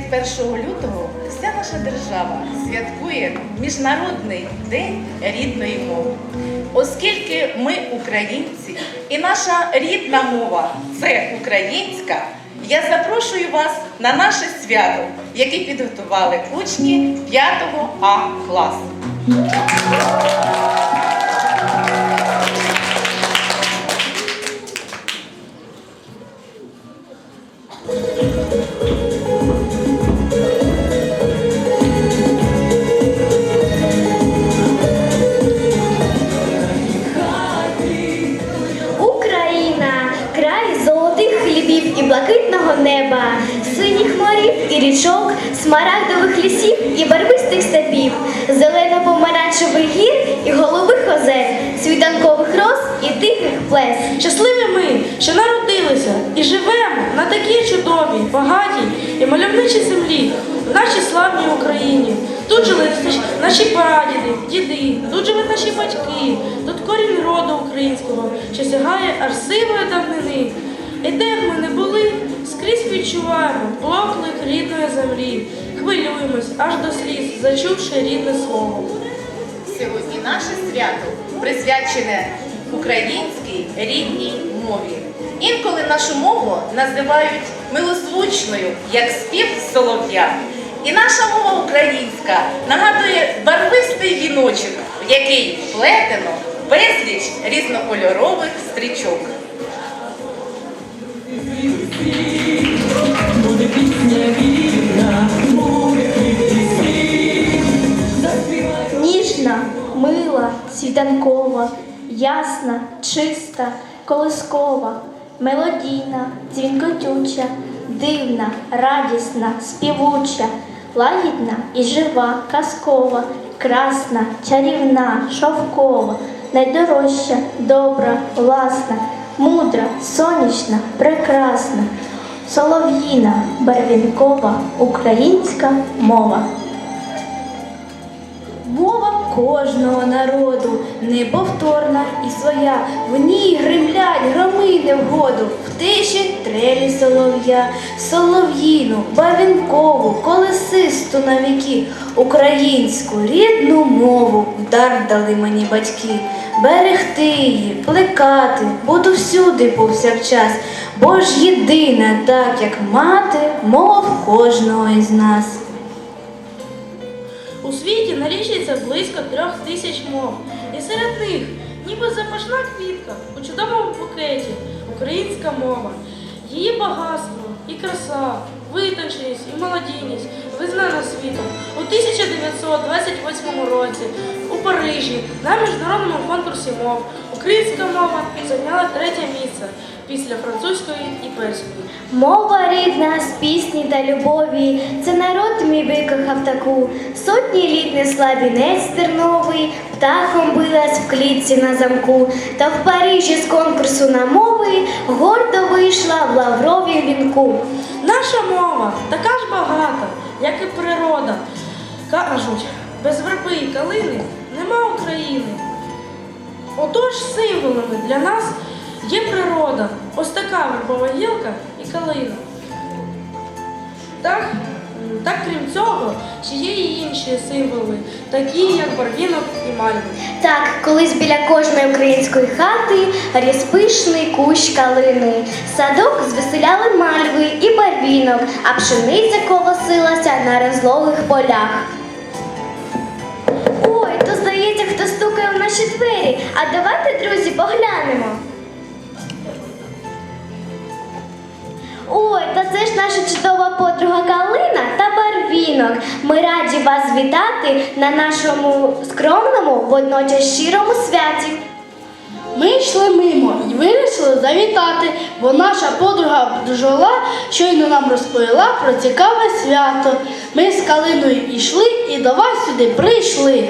21 лютого вся наша держава святкує Міжнародний день рідної мови. Оскільки ми українці і наша рідна мова це українська, я запрошую вас на наше свято, яке підготували учні 5 А класу. Синіх морів і річок, смарагдових лісів і барвистих степів, зелено-помаранчевих гір і голубих озер, світанкових роз і тихих плес. Щасливі ми, що народилися і живемо на такій чудовій, багатій і мальовничій землі, в нашій славній Україні. Тут жили наші- прадіди, діди, тут живуть наші батьки, тут корінь роду українського, що сягає аж сивої давнини. І де б ми не були, скрізь відчуваємо поклик рідної землі, хвилюємось аж до сліз, зачувши рідне слово. Сьогодні наше свято присвячене українській рідній мові. Інколи нашу мову називають милозвучною, як спів солов'я. І наша мова українська нагадує барвистий віночок, в який вплетено безліч різнокольорових стрічок. Ніжна, мила, світанкова, ясна, чиста, колискова, мелодійна, дзвінкотюча, дивна, радісна, співуча, лагідна і жива, казкова, красна, чарівна, шовкова, найдорожча, добра, власна, мудра, сонячна, прекрасна, солов'їна, барвінкова, українська мова. Мова кожного народу неповторна і своя. В ній гримлять громи невгоду, в тиші трелі солов'я, солов'їну, барвінкову, колесисту на віки, українську рідну мову вдар дали мені батьки. Берегти її, плекати, буду всюди повсякчас, бо ж єдина, так як мати, мова в кожного із нас. У світі налічується близько трьох тисяч мов, і серед них, ніби запашна квітка у чудовому букеті, українська мова. Її багатство і краса, витонченість і молодійність. Визнана світом у 1928 році у Парижі на міжнародному конкурсі мов. Українська мова зайняла після французької і перської. Мова рідна з пісні та любові, це народ мій викохав таку. Сотні літ несла вінець терновий, птахом билась в клітці на замку. Та в Парижі з конкурсу на мови гордо вийшла в лавровім вінку. Наша мова така ж багата, як і природа. Кажуть, без верби і калини нема України. Отож символами для нас є природа, ось така вербова гілка і калина. Так, так крім цього, ще є і інші символи, такі як барвінок і мальва. Так, колись біля кожної української хати ріс пишний кущ калини. Садок звеселяли мальви і барвінок, а пшениця колосилася на розлогих полях. Ой, то здається, хто стукає в наші двері. А давайте, друзі, поглянемо. Ой, та це ж наша чудова подруга Калина та Барвінок. Ми раді вас вітати на нашому скромному, водночас щирому святі. Ми йшли мимо і вирішили завітати, бо наша подруга бджола щойно нам розповіла про цікаве свято. Ми з Калиною йшли і до вас сюди прийшли.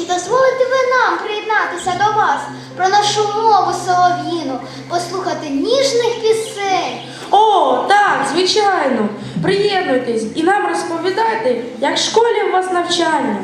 Чи дозволите ви нам приєднатися до вас про нашу мову солов'їну, послухати ніжних пісень? О, так, звичайно. Приєднуйтесь і нам розповідайте, як в школі у вас навчання.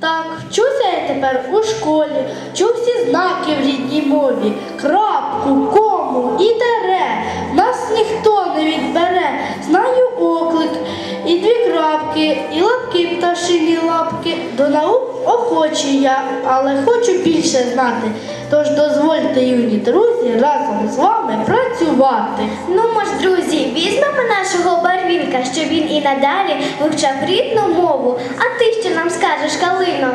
Так, вчуся я тепер у школі, чу всі знаки в рідній мові, крапку, кому і тере. Нас ніхто не відбере, знаю оклик і дві крапки, і лапки, пташині лапки. До наук охочі я, але хочу більше знати. Тож дозвольте, юні друзі, разом з вами працювати. Ну ми ж, друзі, візьмемо нашого барвінка, щоб він і надалі вивчав рідну мову. А ти що нам скажеш, Калино?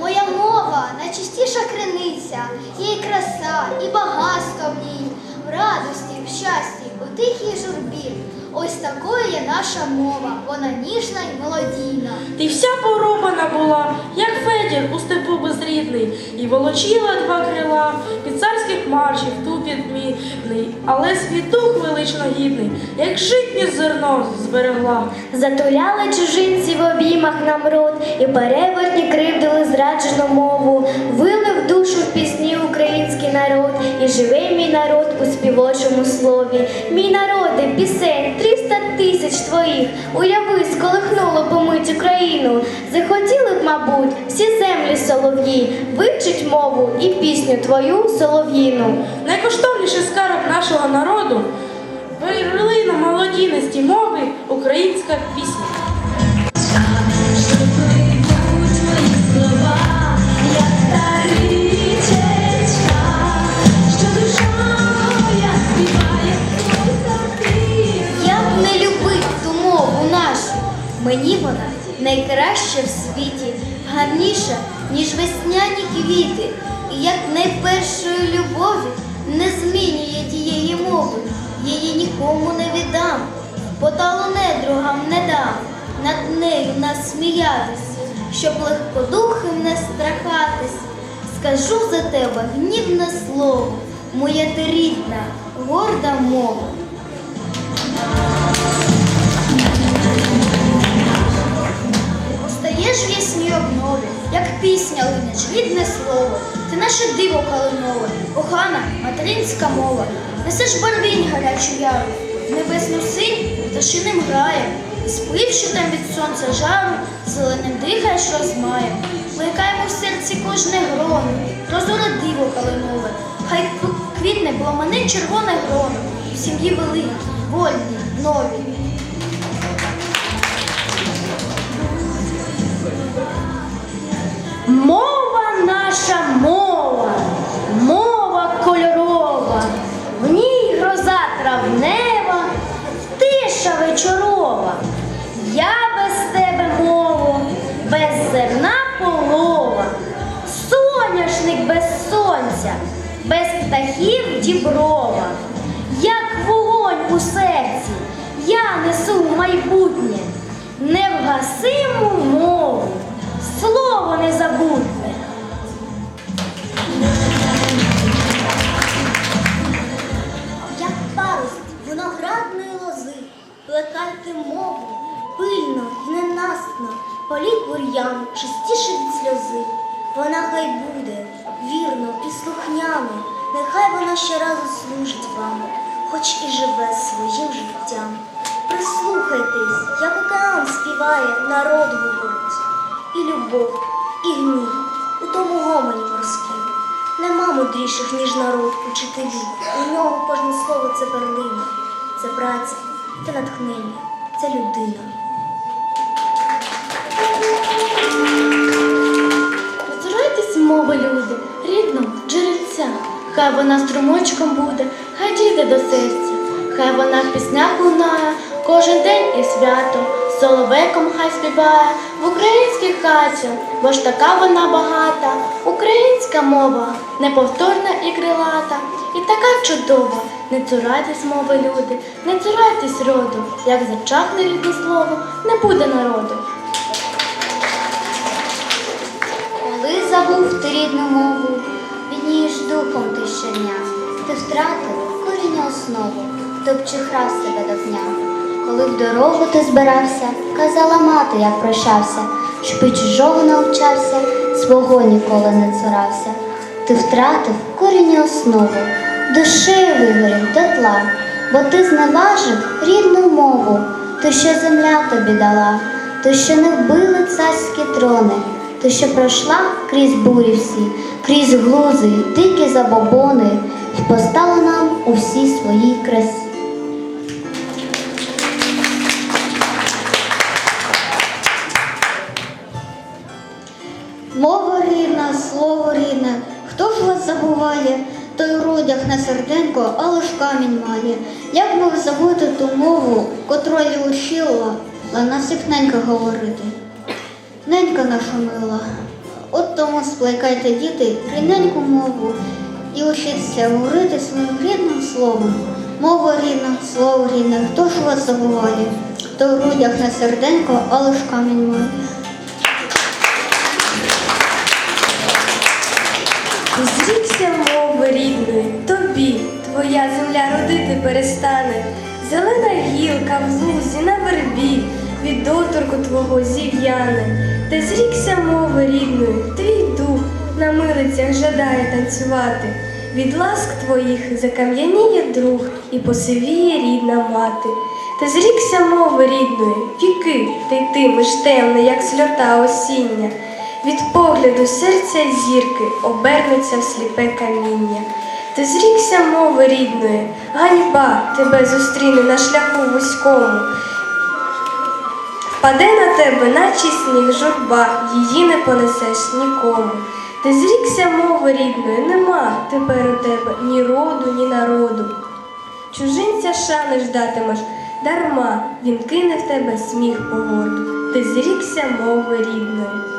Моя мова найчастіша криниця, її краса і багатство в ній, в радості, в щасті, у тихій журбі. Ось такою є наша мова, вона ніжна й мелодійна. Ти вся поробана була, як Федір у степу безрідний, і волочила два крила під царських маршів тупіт мідний, але свій дух велично гідний, як житнє зерно зберегла. Затуляли чужинці в обіймах нам рот, і перевертні кривдили зраджену мову. Вили в душу в пісні український народ, і живе мій народ у співочому слові. Мій народи, пісень, тріста тисяч твоїх. Уяви, сколихнуло помить Україну. Захотіли б, мабуть, всі землі солов'ї, вивчить мову і пісню твою солов'їну. Найкоштовніший скарб нашого народу перлина молодійності мови українська пісня. Вона найкраща в світі, гарніша, ніж весняні квіти. І як найпершої любові не змінює тієї мови, її нікому не віддам, поталу недругам не дам, над нею насміятись, щоб легкодухим не страхатись. Скажу за тебе гнівне слово, моя ти рідна, горда мова. Стаєш в ясній обнові, як пісня линеш, рідне слово. Ти наше диво калинове, кохана материнська мова. Несеш барвінь гарячу яру, небесну синь пташиним грає. Спливши там від сонця жару, зеленим дихаєш розмаєм. Плекаємо в серці кожне гроно, прозоре диво калинове. Хай квітне пламенить червоне гроно, в сім'ї великі, вольні, нові. Мова наша мова, мова кольорова, в ній гроза травнева, тиша вечорова. Я без тебе мово, без зерна полова, соняшник без сонця, без птахів діброва, як вогонь у серці, я несу в майбутнє, невгасиму мову, плекайте мову, пильно й ненасно, політь бур'ян чистіше від сльози. Вона хай буде вірно і слухняно, нехай вона ще разу служить вам, хоч і живе своїм життям. Прислухайтесь, як океан співає, народ говорить, і любов, і гнів у тому гомоні морській. Нема мудріших, ніж народ, учителів. У нього кожне слово це перлина, це праця, це натхнення, це людина. Позирайтесь, мови люди, рідного джерельця. Хай вона струмочком буде, хай дійде до серця, хай вона в піснях лунає, кожен день і свято, соловейком хай співає в українській хаті, бо ж така вона багата, українська мова, неповторна і крилата, така чудова. Не цурайтесь, мови люди, не цурайтесь роду, як зачахне рідне слово, не буде народу. Коли забув ти рідну мову, віднієш духом ти щодня. Ти втратив коріння основу, топчи храс себе до дня. Коли в дорогу ти збирався, казала мати, як прощався, щоб і чужого навчався, свого ніколи не цурався. Ти втратив коріння основу, душею вигорів до тла, бо ти зневажив рідну мову, то що земля тобі дала, то що не вбили царські трони, то що пройшла крізь бурі всі, крізь глузи, дикі забобони, і постала нам у всій своїй красі. Мовою забуває, той у родях не серденько, але ж камінь має. Як мов забути ту мову, котрою учила, а нас як ненька говорити. Ненька наша мила, от тому сплайкайте діти рідненьку мову і учіться говорити своїм рідним словом. Мова рідна, слово рідне, хто ж вас забуває? То в грудях не серденько, але ж камінь має. Перестане. Зелена гілка в лузі на вербі, від доторку твого зів'яне. Та зрікся мови рідної, твій дух на милицях жадає танцювати. Від ласк твоїх закам'яніє друг і посивіє рідна мати. Та зрікся мови рідної, віки ти йтимеш темне, як сльота осіння. Від погляду серця зірки обернеться в сліпе каміння. Ти зрікся мови рідної, ганьба тебе зустріне на шляху вузькому. Впаде на тебе, наче сніг журба, її не понесеш нікому. Ти зрікся мови рідної, нема тепер у тебе ні роду, ні народу. Чужинця шани ждатимеш, дарма він кине в тебе сміх погоду. Ти зрікся мови рідної.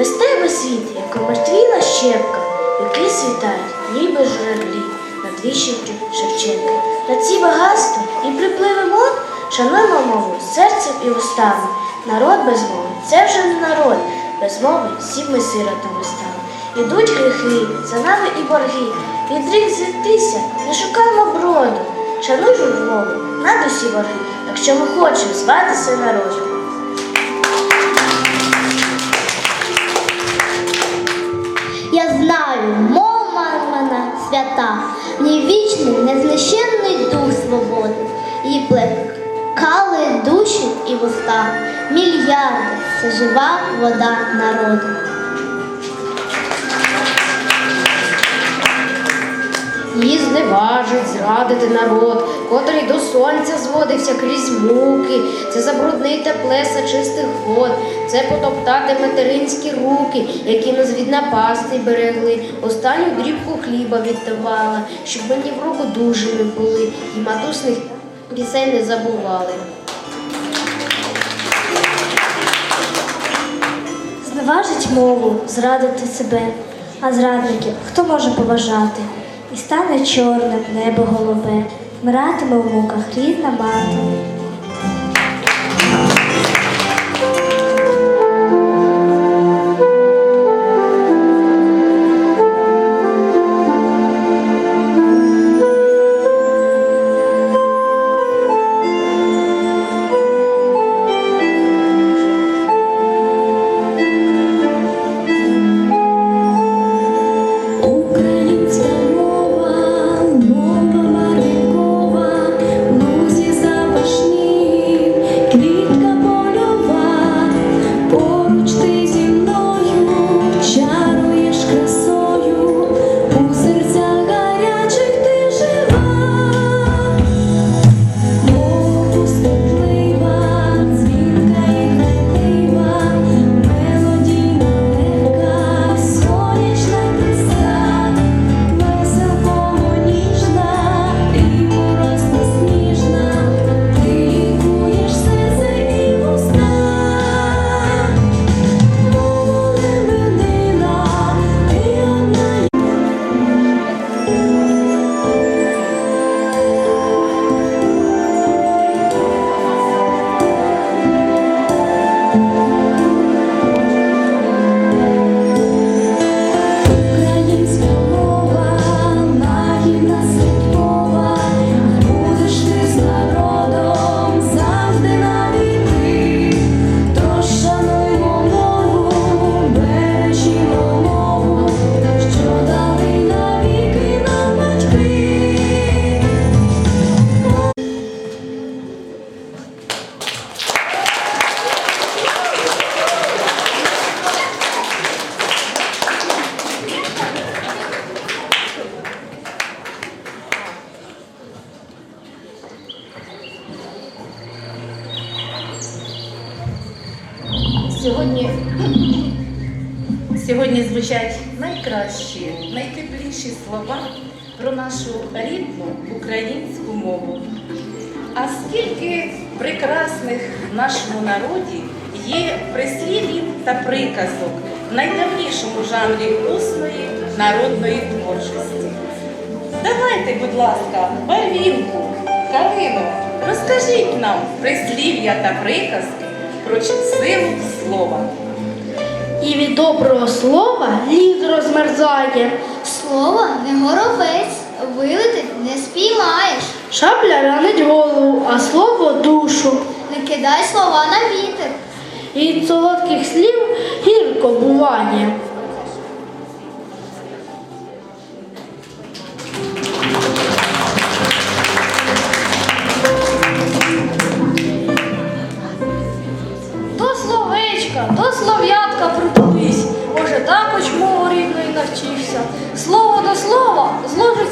Без тебе світ, як омертвіла щепка, який світають, ніби журавлі, над віщенки Шевченка. На ці багатства і припливи мод шануємо мову серцем і устами. Народ без мови це вже не народ, без мови всі ми сиротами стали. Ідуть гріхи, за нами і борги. Від рік звідтися не шукаємо броду. Шануй мову над усі борги, якщо ми хочемо зватися народом. Плекали душі і вуста, мільярди це жива вода народу. Її зневажить, зрадити народ, котрий до сонця зводився крізь муки, це забруднити плеса чистих вод, це потоптати материнські руки, які нас від напасти берегли. Останню дрібку хліба віддавала, щоб мені в руку дужими були, і матусних пісень не забували. Зневажить мову, зрадити себе, а зрадників хто може поважати? І стане чорне небо голубе, вмиратиме в муках рідна мати. need найтепліші слова про нашу рідну українську мову. А скільки прекрасних в нашому народі є прислів'їв та приказок в найдавнішому жанрі усної народної творчості. Давайте, будь ласка, барвінку, калину, розкажіть нам прислів'я та приказки про силу слова. І від доброго слова лід розмерзає, Слово не горовець, вилетить не спіймаєш. шабля ранить голову, а слово душу. Не кидай слова на вітер. І від солодких слів гірко буває.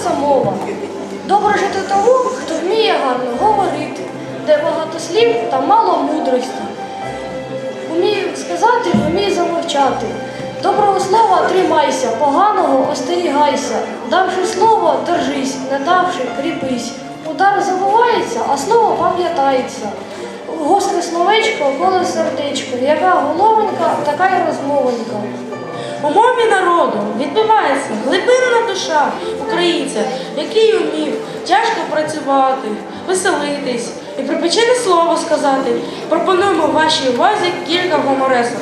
Зложиться мова. Добре жити тому, хто вміє гарно говорити, де багато слів та мало мудрості. Умію сказати, вмій замовчати. Доброго слова тримайся, поганого остерігайся. Давши слово, держись, не давши, кріпись. Удар забувається, а слово пам'ятається. Гостре словечко, голе сердечко, яка головонька, така й розмовонька. У мові народу відбувається глибинна душа українця, який умів тяжко працювати, веселитись і припечене слово сказати. Пропонуємо вашій увазі кілька гуморесок.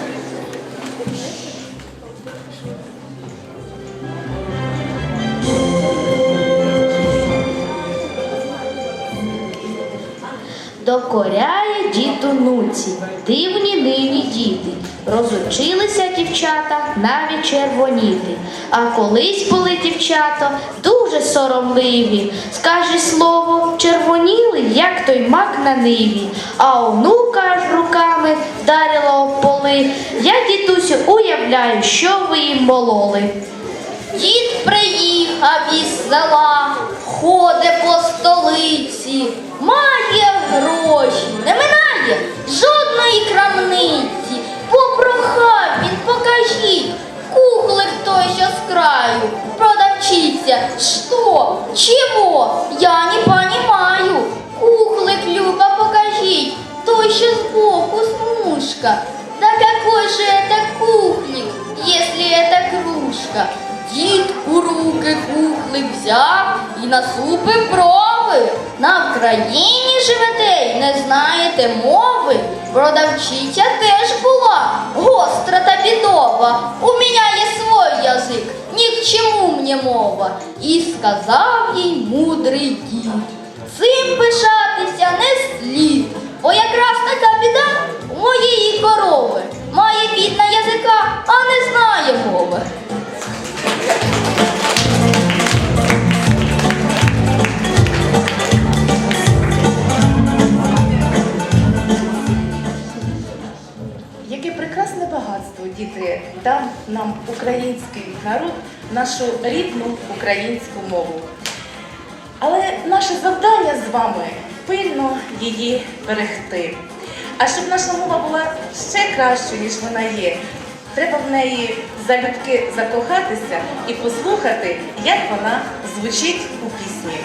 Докоряє дід онуці, дивні нині діти. Розучилися дівчата навіть червоніти. А колись були дівчата дуже соромливі. Скаже слово, червоніли, як той мак на ниві. А онука аж руками вдарила об поли. Я, дідусю, уявляю, що ви їм мололи. Дід приїхав із села, ходить по столиці, має гроші, не минає жодної крамниці. Що, чого, я не понімаю. Кухлик, Люба, покажіть, той, що збоку смужка. Да какой же это кухлик, если это кружка? Дід у руки кухлик взяв і насупив брови. На Вкраїні живете й не знаєте мови. Продавчиця теж була гостра та бідова. У мене є свой язик, ні к чому мені мова. І сказав їй мудрий дід. Цим пишатися не слід, бо якраз така біда у моєї корови. Має бідна язика, а не знає мови. Український народ, нашу рідну українську мову. Але наше завдання з вами пильно її берегти. А щоб наша мова була ще кращою, ніж вона є, треба в неї залюбки закохатися і послухати, як вона звучить у пісні.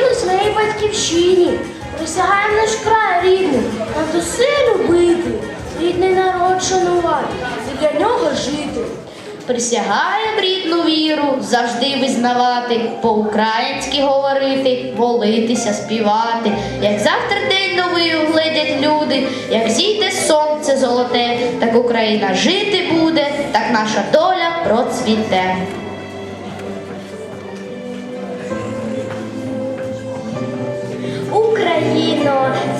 вірно своїй батьківщині, присягаємо наш край рідний, та усе любити, рідний народ шанувати і для нього жити. Присягаємо рідну віру завжди визнавати, по-українськи говорити, молитися, співати, як завтра день новий угледять люди, як зійде сонце золоте, так Україна жити буде, так наша доля процвіте.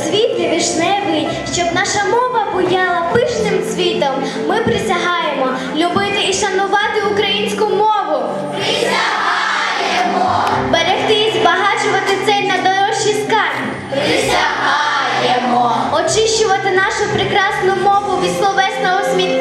цвіт вішневий, щоб наша мова буяла пишним цвітом. Ми присягаємо любити і шанувати українську мову. Присягаємо! Берегти і збагачувати цей найдорожчий скарб. Присягаємо! Очищувати нашу прекрасну мову від словесного сміття.